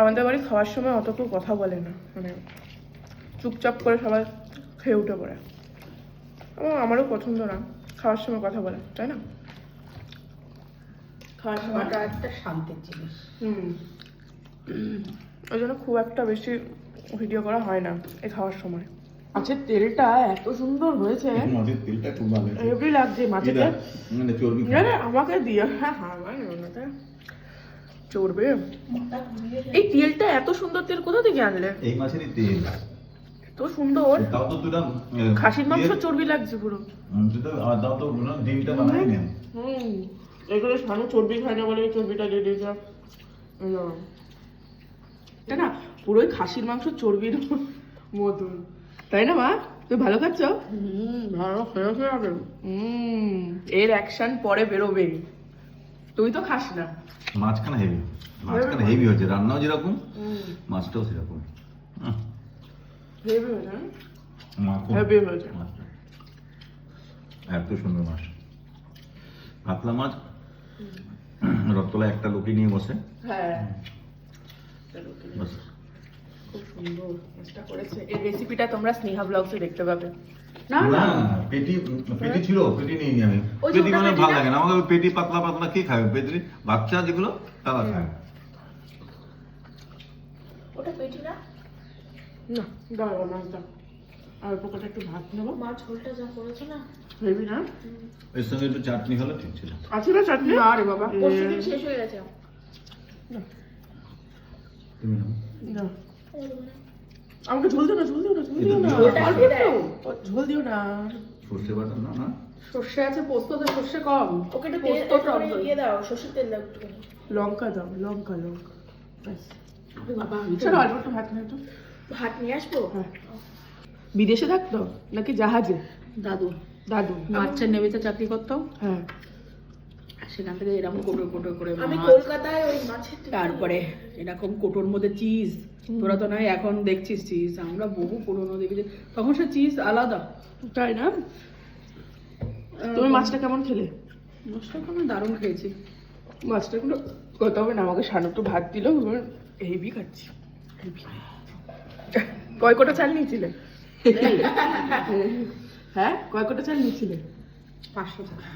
আমাদের বাড়ি খাওয়ার সময় অত কেউ কথা বলে না মানে চুপচাপ করে সবাই খেয়ে উঠে পড়ে। এবং আমারও পছন্দ না খাওয়ার সময় কথা বলে তাই না? খাওয়ার সময় একটা শান্তির জিনিস। হুম। ওই জন্য খুব একটা বেশি ভিডিও করা হয় না এই খাওয়ার সময়। মাছের তেলটা এত সুন্দর হয়েছে। মাছের তেলটা খুব ভালো লাগছে মাছের তেল। মানে চর্বি আরে আমাকে দিয়ে হ্যাঁ হ্যাঁ চড়বে? এই তেলটা এত সুন্দর তেল কোথা থেকে আনলে? এই মাছেরই তেল। এত সুন্দর। তাও তো তুই খাসির মাংস চর্বি লাগছে পুরো। তুই তো আর তাও তো কোনো ডিমটা বানাই না হুম এগুলো সানু চর্বি খায় না বলে চর্বিটা দিয়ে দিয়েছে। এটা না পুরোই খাসির মাংস চর্বির মতন। তাই না মা? তুই ভালো খাচ্ছ? হুম ভালো খেয়ে খেয়ে হুম এর অ্যাকশন পরে বেরোবে তুই তো খাস না। মাছখানা হেভি মাছখানা হেভি হয়েছে রান্নাও যেরকম মাছটাও সেরকম। হেভি হয়েছে হেভি হয়েছে এত সুন্দর মাছ। পাতলা মাছ। রত্তলায় একটা লোকে নিয়ে বসে। হ্যাঁ। খুব সুন্দর। করেছে। এই রেসিপিটা তোমরা স্নেহা ব্লগসে দেখতে পাবে। না না। পেটি পেটি ছিল পেটি নিয়ে নি আমি পেটি মানে ভালো লাগে না। আমাকে পেটি পাতলা পাতলা কে খাবে? পেটি বাচ্চা যেগুলো তারা খায়। ওটা পেটি না? না দাঁড়াবো না দাও। আর পোকাটা একটু ভাত নেব। মা ঝোলটা যা করেছে না? হেভি না? এর সঙ্গে একটু চাটনি হলে ঠিক ছিল। আছে না চাটনি? না বাবা পরশুদিন শেষ হয়ে গেছে। তুমি নাও। না। আমাকে ঝোল দিও না ঝোল দিও না ঝোল দিও না। ঝোলটা অল্প দিয়ে দেয়। একটু। ও, ঝোল দিও না। সর্ষে বাটা না না। সর্ষে আছে পোস্ত তো সর্ষে কম। ওকে একটু পোস্ত টক। ইয়ে দাও সর্ষের তেল দাও একটুখানি। লঙ্কা দাও লঙ্কা লঙ্কা। ব্যাস। আরে বাবা চলো অল্প একটু ভাত নেই তো ভাত নিয়ে আসব? হ্যাঁ। বিদেশে থাকতো? নাকি জাহাজে? দাদু। দাদু। মাছের নেভিতে চাকরি করতো? হ্যাঁ। সেখান থেকে এরকম কোটো কোটো করে আমি কলকাতায় ওই মাছের তারপরে এরকম কোটোর মধ্যে চিজ তোরা তো নয় এখন দেখছিস চিজ আমরা বহু পুরনো দেখেছি। তখন সে চিজ আলাদা। তাই না? তুমি মাছটা কেমন খেলে? মাছটা কোনো দারুণ খেয়েছি। মাছটা কোনো কথা হবে না আমাকে সান একটু ভাত দিল হেভি খাচ্ছি। কয় কোটা চাল নিয়েছিলে? হ্যাঁ কয় কোটা চাল নিয়েছিলে? পাঁচশো টাকা।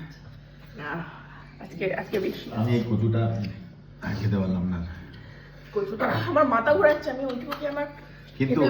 না আজকে আজকে বেশি আমি এই কচুটা আর খেতে পারলাম না। কচুটা আমার মাথা ঘোরাচ্ছে আমি ওইটুকু কি আমার কিন্তু